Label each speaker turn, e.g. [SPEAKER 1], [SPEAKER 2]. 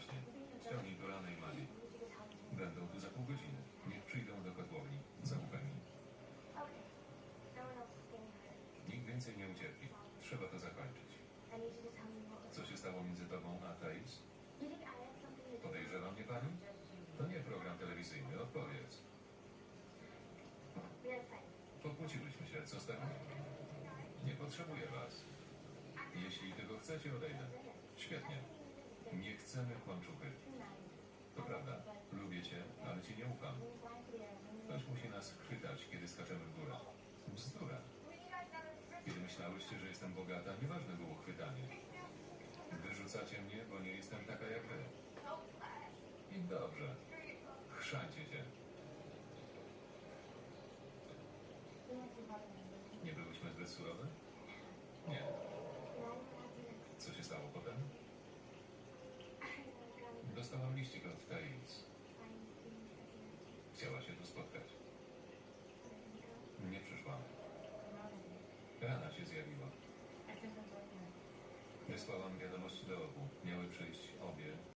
[SPEAKER 1] Właśnie. Ściągnij do ranej Mali. Będą tu za pół godziny. Niech przyjdą do kotłowni. Zaufaj mi. Nikt więcej nie ucierpi. Trzeba to zakończyć. Co się stało między tobą a Thais? Podejrzewa mnie pani? To nie program telewizyjny. Odpowiedz. Pokłóciłyśmy się. Co z tego? Nie potrzebuję was. Jeśli tego chcecie, odejdę. Chcemy kłamczuchy. To prawda. Lubię cię, ale ci nie ufam. Ktoś musi nas chwytać, kiedy skaczemy w górę. Bzdura. Kiedy myślałyście, że jestem bogata, nieważne było chwytanie. Wyrzucacie mnie, bo nie jestem taka jak wy. I dobrze. Chrzancie się. Nie byłyśmy zbyt surowe? Nie. Co się stało potem? Liścik od Thais. Chciała się tu spotkać. Nie przyszła. Rana się zjawiła. Wysłałam wiadomość do obu. Miały